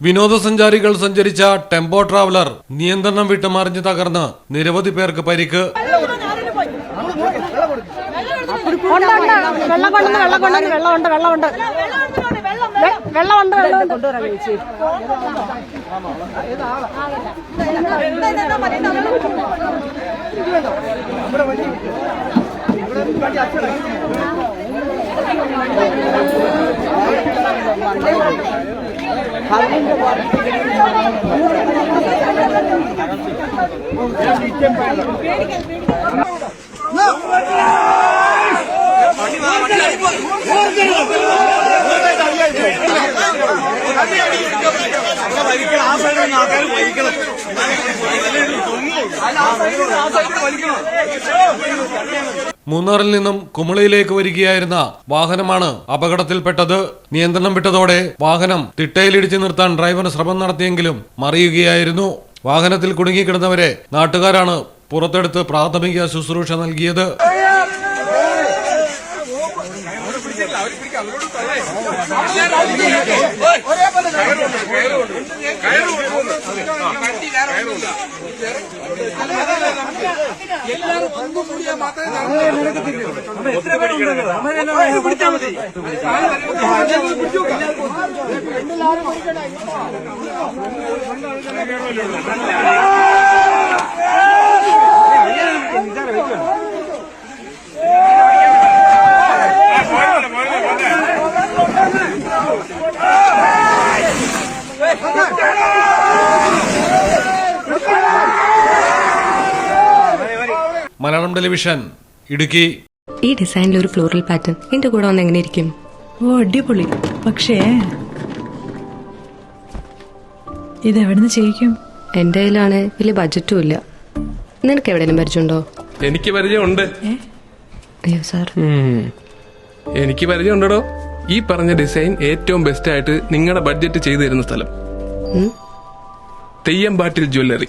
വിനോദസഞ്ചാരികൾ സഞ്ചരിച്ച tempo traveller നിയന്ത്രണം വിട്ട് മറിഞ്ഞു തകർന്ന് നിരവധി പേർക്ക് പരിക്ക് വെള്ളമുണ്ട് വെള്ളമുണ്ട് വെ- വെള്ളമുണ്ട് വെള്ളമുണ്ട് മൂന്നാറിൽ നിന്നും കുമളിയിലേക്ക് വരികയായിരുന്ന വാഹനമാണ് അപകടത്തിൽപ്പെട്ടത്. നിയന്ത്രണം വിട്ടതോടെ വാഹനം തിട്ടയിലിടിച്ചു നിർത്താൻ ഡ്രൈവർ ശ്രമം നടത്തിയെങ്കിലും മറിയുകയായിരുന്നു. വാഹനത്തിൽ കുടുങ്ങിക്കിടന്നവരെ നാട്ടുകാരാണ് പുറത്തെടുത്ത് പ്രാഥമിക ശുശ്രൂഷ നൽകിയത്. എല്ലാവരും ഒന്നു കൂടിയ മാത്രമേ നടക്കത്തില്ല മലയാളം ടെലിവിഷൻ ഇടുക്കി. ഈ ഡിസൈനിൽ ഒരു ഫ്ലോറൽ പാറ്റേൺ. എന്റെ കൂടെ വന്ന് എങ്ങനെ ഇരിക്കും? ഓ അടിപൊളി. പക്ഷേ ഇത് എവിടുന്ന് ചെയ്യിക്കും? എന്റെ കയ്യിലാണ്. വലിയ ബഡ്ജറ്റും ഇല്ല. നിനക്ക് എവിടെയെങ്കിലും പരിചയമുണ്ടോ? എനിക്ക് പരിചയമുണ്ട്. അയ്യോ സാർ. എനിക്ക് പരിചയമുണ്ടോ ഈ പറഞ്ഞ ഡിസൈൻ ഏറ്റവും ബെസ്റ്റ് ആയിട്ട് നിങ്ങളുടെ ബഡ്ജറ്റ് ചെയ്തു തരുന്ന സ്ഥലം. Theyyam Theyyampattil jewellery.